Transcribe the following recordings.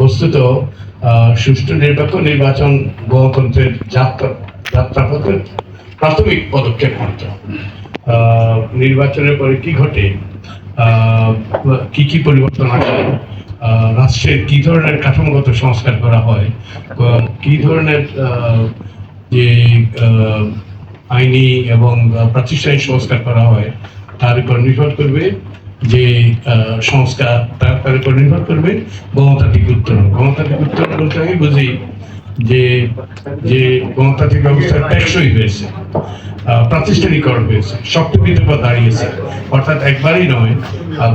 বস্তুত সুষ্ঠু নিরপেক্ষ নির্বাচন গণতন্ত্রের যাত্রা যাত্রাপথের প্রাথমিক পদক্ষেপ মাত্র। নির্বাচনের পরে কি ঘটে? কি কি পরিবর্তন আসে? রাষ্ট্রের কি ধরনের কাঠামোগত সংস্কার করা হয়? কি ধরনের যে আইনি এবং প্রাতিষ্ঠানিক সংস্কার করা হয়, তার উপর নির্ভর করবে যে সংস্কার তার উপর নির্ভর করবে। গণতান্ত্রিক উত্তরণ গণতান্ত্রিক উত্তরণ বলতে আমি বুঝি যে যে গণতান্ত্রিক ব্যবস্থা টেকসই হয়েছে প্রাতিষ্ঠানিকরণ হয়েছে দাঁড়িয়েছে। অর্থাৎ একবারই নয়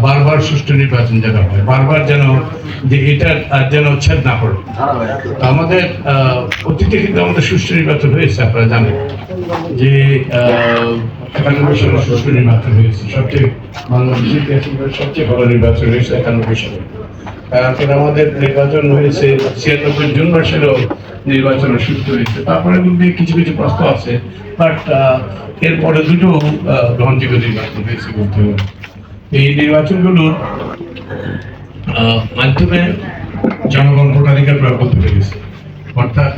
বারবার সুষ্ঠু নির্বাচন যেন হয়, বারবার যেন যে এটা আর যেন ছেদ না পড়ে। আমাদের অতীতে কিন্তু আমাদের সুষ্ঠু নির্বাচন হয়েছে, আপনারা জানেন। যে একানব্বই সালে নির্বাচন হয়েছে। সবচেয়ে সবচেয়ে নির্বাচন হয়েছে একানব্বই সালে। তারপরে আমাদের নির্বাচন হয়েছে ছিয়ানব্বই জুন মাসেরও নির্বাচন হয়েছে। তারপরে কিন্তু কিছু কিছু প্রশ্ন আছে বাট এরপরে দুটো গ্রহণযোগ্য নির্বাচন হয়েছে বলতে হবে এই নির্বাচনগুলোর মাধ্যমে জনগণ ভোটাধিকার প্রয়োগ করতে পেরেছে। অর্থাৎ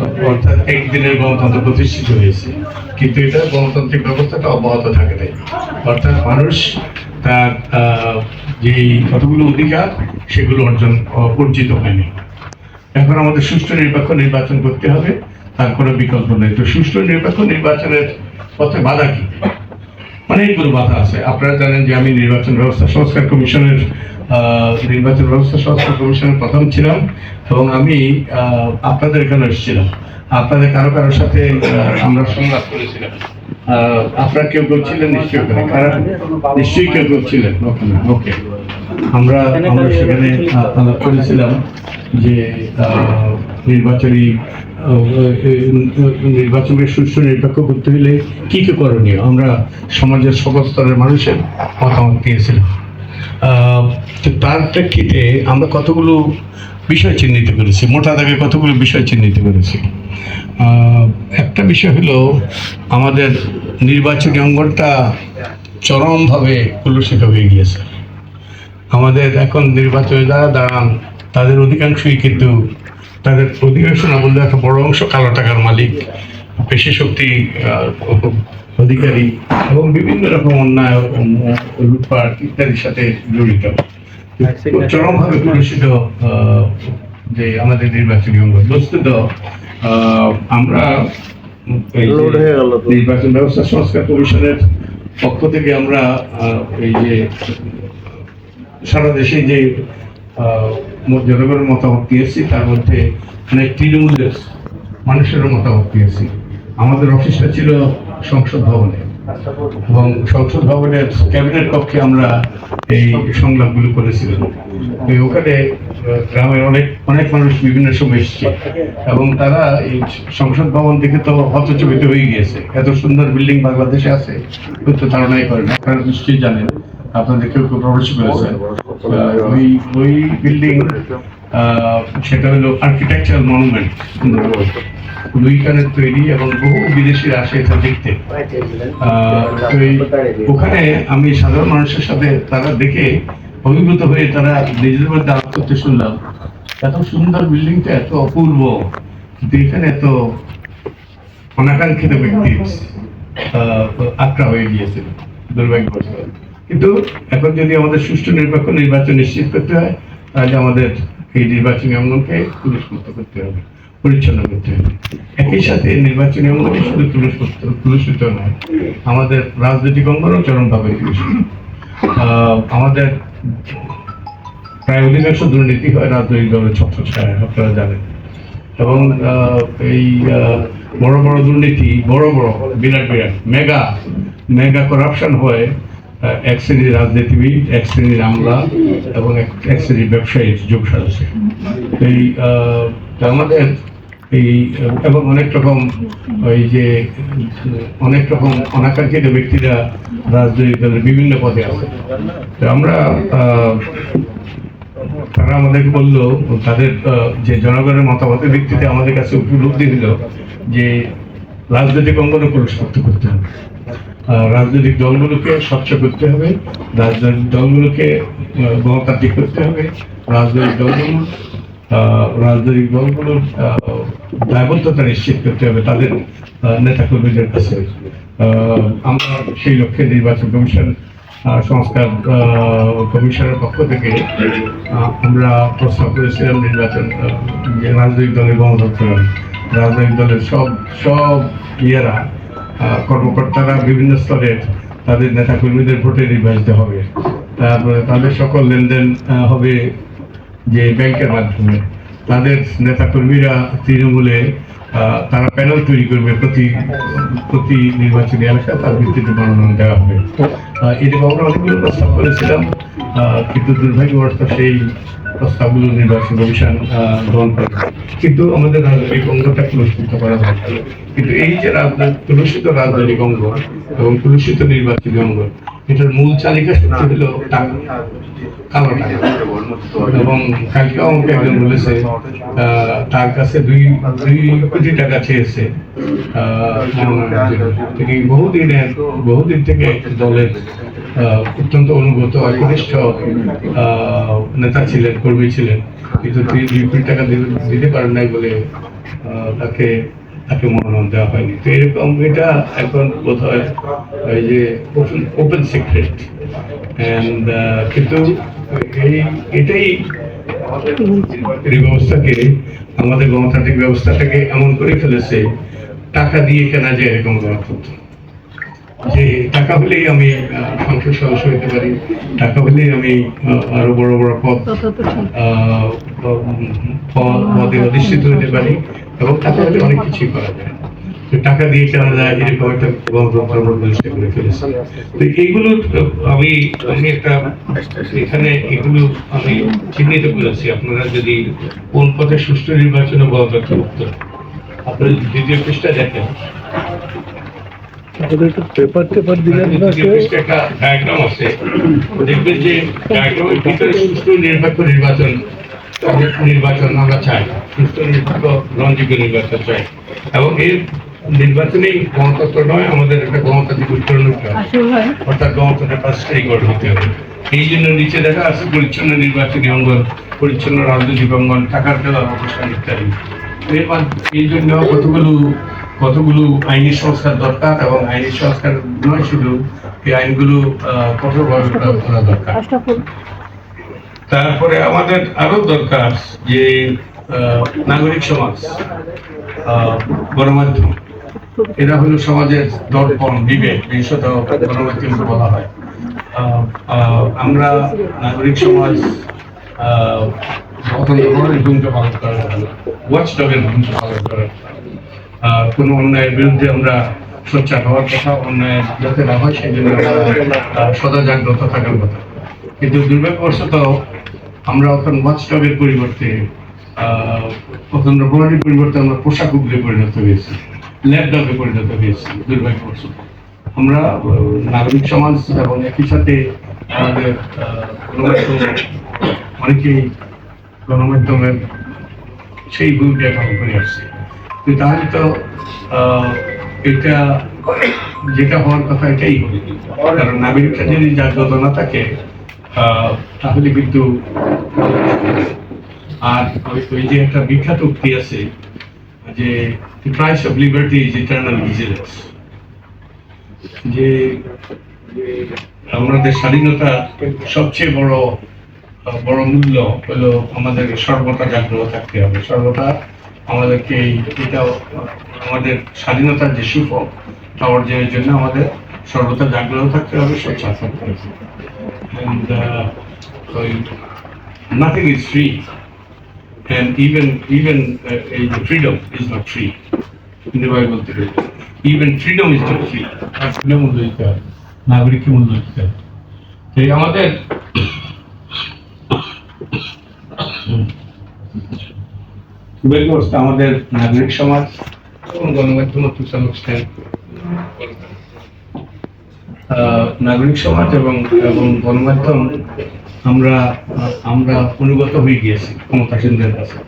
অর্থাৎ একদিনের গণতন্ত্র প্রতিষ্ঠিত হয়েছে। কিন্তু এটা গণতান্ত্রিক ব্যবস্থাটা অব্যাহত থাকে নাই। অর্থাৎ মানুষ তার যেই কতগুলো অধিকার, সেগুলো অর্জন অর্জিত হয়নি। এখন আমাদের সুষ্ঠু নিরপেক্ষ নির্বাচন করতে হবে। তার কোনো বিকল্প নেই। তো সুষ্ঠু নিরপেক্ষ নির্বাচনের পথে বাধা কি? অনেকগুলো বাধা আছে। আপনারা জানেন যে আমি নির্বাচন ব্যবস্থা সংস্কার কমিশনের নির্বাচন ব্যবস্থা সংস্কার কমিশনের প্রথম ছিলাম এবং আমি আপনাদের এখানে এসেছিলাম। আপনাদের কারও কারোর সাথে আমরা সংলাপ করেছিলাম। আপনারা কেউ কেউ ছিলেন নিশ্চয়ই ওখানে কারা? নিশ্চয়ই কেউ কেউ ছিলেন ওখানে, ওকে। আমরা আমরা সেখানে আলাপ করেছিলাম যে নির্বাচনী নির্বাচনকে সুষ্ঠু নিরপেক্ষ করতে হলে কি কি করণীয়? আমরা সমাজের সকল স্তরের মানুষের মতামত দিয়েছিলাম তার প্রেক্ষিতে আমরা কতগুলো বিষয় চিহ্নিত করেছি? মোটা দাগে কতগুলো বিষয় চিহ্নিত করেছি? একটা বিষয় হলো, আমাদের নির্বাচনী অঙ্গনটা চরমভাবে কলুষিত হয়ে গিয়েছে। আমাদের এখন নির্বাচনে যারা দাঁড়ান, তাদের অধিকাংশই কিন্তু তাদের অধিকাংশ না বললে একটা বড় অংশ কালো টাকার মালিক পেশি শক্তি অধিকারী এবং বিভিন্ন রকম অন্যায় লুটপাট ইত্যাদির সাথে জড়িত চরমভাবে কলুষিত যে আমাদের নির্বাচনী অঙ্গ বস্তুত আহ, আমরা। নির্বাচন ব্যবস্থা সংস্কার কমিশনের পক্ষ থেকে আমরা এই যে সারা দেশে যে জনগণের মতামত দিয়েছি, তার মধ্যে অনেক তৃণমূলের মানুষেরও মতামত দিয়েছি। আমাদের অফিসটা ছিল সংসদ ভবনে। এবং সংসদ ভবনের ক্যাবিনেট কক্ষে আমরা এই সংলাপগুলো করেছিলাম। ওখানে গ্রামের অনেক অনেক মানুষ বিভিন্ন সময় এসছে। এবং তারা এই সংসদ ভবন দেখে তো হতচকিত হয়ে গিয়েছে। এত সুন্দর বিল্ডিং বাংলাদেশে আছে ধারণাই করেন আপনারা নিশ্চয়ই জানেন। আপনাদের কেউ কেউ প্রবেশ করেছেন ওই ওই বিল্ডিং সেটা হলো মনুমেন্ট তৈরি এবং বহু বিদেশিরা আসে এটা দেখতে। ওখানে আমি সাধারণ মানুষের সাথে তারা দেখে অভিভূত হয়ে তারা নিজেদের মধ্যে আলাপ করতে শুনলাম। এত সুন্দর বিল্ডিংটা এত অপূর্ব। কিন্তু এখানে এত অনাকাঙ্ক্ষিত ব্যক্তি আটকা হয়ে গিয়েছিল। দুর্ভাগ্যবশত। কিন্তু এখন যদি আমাদের সুষ্ঠু নিরপেক্ষ নির্বাচন নিশ্চিত করতে হয়, তাহলে আমাদের এই নির্বাচনী অঙ্গনকে পুরস্কৃত করতে হবে, পরিচ্ছন্ন করতে হবে। একই সাথে নির্বাচনী অঙ্গনে শুধু পুরস্কৃত পুরস্কৃত নয়, আমাদের রাজনৈতিক অঙ্গনও চরমভাবে আমাদের প্রায় অধিকাংশ দুর্নীতি হয় রাজনৈতিক দলের ছত্র ছায় আপনারা জানেন। এবং এই বড় বড় দুর্নীতি, বড় বড়, বিরাট বিরাট, মেগা মেগা করাপশন হয় এক শ্রেণির রাজনীতিবিদ, এক শ্রেণির আমলা এবং এক শ্রেণির ব্যবসায়ীর যোগ সাজছে এই আমাদের এই, এবং অনেক রকম ওই যে, অনেক রকম অনাকাঙ্ক্ষিত ব্যক্তিরা রাজনৈতিক দলের বিভিন্ন পদে আছে। তো আমরা তারা আমাদেরকে বলল, তাদের যে জনগণের মতামতের ভিত্তিতে আমাদের কাছে উপলব্ধি হলো যে রাজনৈতিক অঙ্গনে পুরস্কৃত করতে হবে। রাজনৈতিক দলগুলোকে স্বচ্ছ করতে হবে, রাজনৈতিক দলগুলোকে গণতান্ত্রিক করতে হবে, রাজনৈতিক দলগুলো রাজনৈতিক দলগুলোর দায়বদ্ধতা নিশ্চিত করতে হবে তাদের নেতাকর্মীদের কাছে। আমরা সেই লক্ষ্যে নির্বাচন কমিশন সংস্কার কমিশনের পক্ষ থেকে আমরা প্রস্তাব করেছিলাম নির্বাচন রাজনৈতিক দলের গণতন্ত্র, রাজনৈতিক দলের সব সব ইয়েরা কর্মকর্তারা বিভিন্ন স্তরের তাদের নেতা কর্মীদের ভোটে নির্বাচিত হবে। তারপরে তাদের সকল লেনদেন হবে যে ব্যাংকের মাধ্যমে। তাদের নেতা কর্মীরা তৃণমূলে তারা প্যানেল তৈরি করবে প্রতি প্রতি নির্বাচনী এলাকা তার ভিত্তিতে মনোনয়ন দেওয়া হবে। এরকম আমরা অনেকগুলো প্রস্তাব করেছিলাম কিন্তু দুর্ভাগ্যবশত সেই প্রস্তাবগুলো নির্বাচন কমিশন গ্রহণ করে। কিন্তু আমাদের রাজনৈতিক অঙ্গটা পুরস্কৃত করা দরকার কিন্তু এই যে রাজনৈতিক পুরস্কৃত রাজনৈতিক অঙ্গ এবং পুরস্কৃত নির্বাচনী অঙ্গ, এটার মূল চালিকা সত্যি হলো কালো এবং আমাকে একজন বলেছে তার কাছে দুই দুই কোটি টাকা চেয়েছে তিনি বহুদিনের, বহুদিন থেকে দলের অত্যন্ত অনুগত একনিষ্ঠ নেতা ছিলেন, কর্মী ছিলেন। কিন্তু তিনি দুই কোটি টাকা দিতে- পারেন নাই বলে তাকে তাকে মনোনয়ন দেওয়া হয়নি। তো এরকম এটা এখন বোধ হয় যে ওপেন সিক্রেট অ্যান্ড কিন্তু এই, এটাই এই ব্যবস্থাকে, আমাদের গণতান্ত্রিক ব্যবস্থাটাকে এমন করে ফেলেছে, টাকা দিয়ে কেনা যায় এরকম গণতন্ত্র। যে টাকা হলেই আমি সংসদ সদস্য হতে পারি। টাকা হলেই আমি আরও বড় বড় পদ পদে অধিষ্ঠিত হতে পারি এবং টাকা হলে অনেক কিছুই করা যায়। টাকা দিয়ে কেনা যায় এরকম একটা প্রতিষ্ঠা করে ফেলেছি তো এইগুলো আমি আমি একটা এখানে এগুলো আমি চিহ্নিত করেছি। আপনারা যদি কোন পথে সুষ্ঠু নির্বাচন গণতন্ত্র আপনারা দ্বিতীয় পৃষ্ঠা দেখেন আমাদের একটু পেপার টেপার দিলেন না পৃষ্ঠায় একটা ডায়াগ্রাম আছে। দেখবেন যে ডায়াগ্রামের ভিতরে নিরপেক্ষ নির্বাচন নির্বাচন আমরা চাই। নিরপেক্ষ গ্রহণযোগ্য নির্বাচন চাই। এবং এই নির্বাচনেই গণতন্ত্র নয় আমাদের একটা গণতান্ত্রিক উত্তরণ হতে হবে। অর্থাৎ গণতন্ত্রের পাঁচটাই গড় হতে হবে। এই জন্য নিচে দেখা আছে পরিচ্ছন্ন নির্বাচনী অঙ্গন পরিচ্ছন্ন রাজনৈতিক অঙ্গন টাকার দেওয়া অবস্থান ইত্যাদি। এই জন্য কতগুলো কতগুলো আইনি সংস্কার দরকার এবং আইনি সংস্কার নয় শুধু এই আইনগুলো কঠোরভাবে প্রয়োগ করা দরকার। তারপরে আমাদের আরও দরকার যে নাগরিক সমাজ গণমাধ্যম। এরা হলো সমাজের দর্পণ বিবেক বিশেষত গণমাধ্যমকে বলা হয়। আমরা নাগরিক সমাজ আহ, অত্যন্ত ভূমিকা পালন করার ওয়াচ ডগের ভূমিকা পালন করার আহ, কোনো অন্যায়ের বিরুদ্ধে আমরা সোচ্চার হওয়ার কথা, অন্যায় যাতে না হয় সেই জন্য সদা জাগ্রত থাকার কথা। কিন্তু দুর্ভাগ্যবশত আমরা এখন ওয়াচডগের পরিবর্তে প্রচণ্ড প্রণালীর পরিবর্তে আমরা পোশাক উগলে পরিণত হয়েছি ল্যাপডগে পরিণত হয়েছি, দুর্ভাগ্যবশত। আমরা নাগরিক সমাজ এবং একই সাথে আমাদের অনেকেই গণমাধ্যমের সেই ভূমিকা পালন করে আসছে। এটা যেটা হওয়ার কথা এটাই। জাগ্রত না থাকে তাহলে কিন্তু আর ওই- যে একটা বিখ্যাত উক্তি আছে যে যে আমাদের স্বাধীনতা সবচেয়ে বড় বড় মূল্য হলো আমাদের সর্বদা জাগ্রত থাকতে হবে। সর্বদা আমাদেরকে এটাও আমাদের স্বাধীনতার যে সুফল, তা অর্জনের জন্য আমাদের সর্বদা জাগ্রত থাকতে হবে স্বচ্ছ থাকতে হবে। Nothing is free and even even এই যে ফ্রিডম ইজ নট ফ্রি কিন্তু ভাই বলতে পারি even freedom is not free তার ফ্রিডম মূল্য দিতে হবে, নাগরিককে মূল্য দিতে হবে। তাই আমাদের ব্যবস্থা আমাদের নাগরিক সমাজ এবং গণমাধ্যম আহ, নাগরিক সমাজ এবং এবং গণমাধ্যম আমরা আমরা অনুগত হয়ে গিয়েছি ক্ষমতাসীনদের কাছে।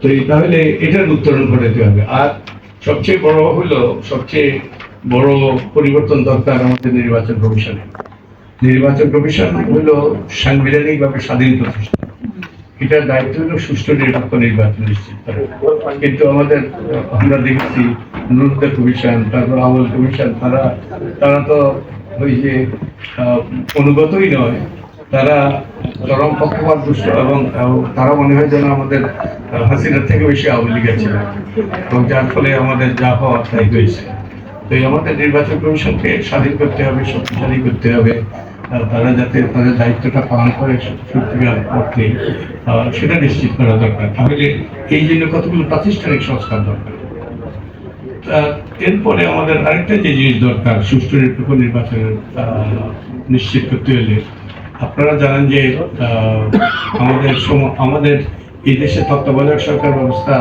তো তাহলে এটার উত্তরণ দিতে হবে। আর সবচেয়ে বড় হলো সবচেয়ে বড় পরিবর্তন দরকার আমাদের নির্বাচন কমিশনে। নির্বাচন কমিশন হলো সাংবিধানিকভাবে স্বাধীন প্রতিষ্ঠান এটার দায়িত্ব হলো সুষ্ঠু নিরপেক্ষ নির্বাচন নিশ্চিত করা। কিন্তু আমাদের আমরা দেখছি নুরুদ্দের কমিশন, তারপর আমল কমিশন, তারা তারা তো ওই যে অনুগতই নয়। তারা চরম পক্ষপাত দুষ্ট এবং তারা মনে হয় যেন আমাদের হাসিনার থেকে বেশি আওয়ামী লীগের ছিল। এবং যার ফলে আমাদের যা হওয়া তাই হয়েছে। তো আমাদের নির্বাচন কমিশনকে স্বাধীন করতে হবে, শক্তিশালী করতে হবে। তারা যাতে তাদের দায়িত্বটা পালন করে সত্যিকার অর্থে সেটা নিশ্চিত করা দরকার। তাহলে এই জন্য কতগুলো প্রাতিষ্ঠানিক সংস্কার দরকার? এরপরে আমাদের আরেকটা যে জিনিস দরকার, সুষ্ঠু নিরপেক্ষ নির্বাচনের নিশ্চিত করতে হলে। আপনারা জানেন যে আমাদের আমাদের এই দেশে তত্ত্বাবধায়ক সরকার ব্যবস্থা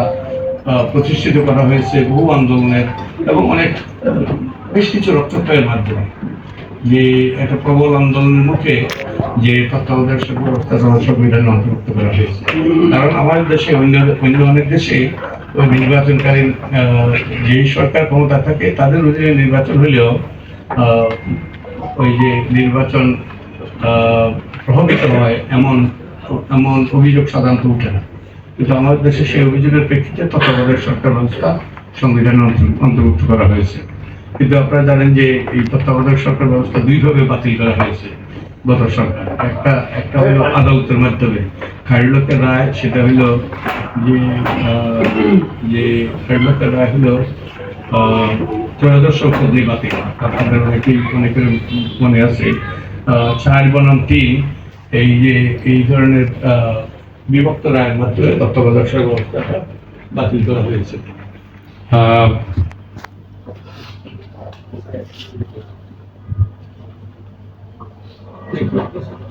প্রতিষ্ঠিত করা হয়েছে বহু আন্দোলনের এবং অনেক বেশ কিছু রক্তক্ষয়ের মাধ্যমে। যে একটা প্রবল আন্দোলনের মুখে যে তত্ত্বাবধায়ক ব্যবস্থা সংবিধানে অন্তর্ভুক্ত করা হয়েছে। কারণ আমাদের দেশে, অন্য অন্য অনেক দেশে ওই নির্বাচনকালীন যেই সরকার ক্ষমতা থাকে, তাদের অধীনে নির্বাচন হলেও ওই যে নির্বাচন প্রভাবিত হয় এমন এমন অভিযোগ সাধারণত উঠে না। কিন্তু আমাদের দেশে সেই অভিযোগের প্রেক্ষিতে তত্ত্বাবধায়ক সরকার ব্যবস্থা সংবিধানে অন্তর্ভুক্ত করা হয়েছে। কিন্তু আপনারা জানেন যে এই তত্ত্বাবধায়ক সরকার ব্যবস্থা দুইভাবে বাতিল করা হয়েছে গত সরকার। একটা একটা হলো আদালতের মাধ্যমে। খাইরুলকের রায়, সেটা হলো যে যে খাইরুলকের রায় হলো ত্রয়োদশ সংসদ নির্বাচিত আপনাদের অনেকেই, অনেকের মনে আছে চার বনাম তিন, এই যে, এই ধরনের বিভক্ত রায়ের মাধ্যমে তত্ত্বাবধায়ক সরকার ব্যবস্থাটা বাতিল করা হয়েছে। Thank you.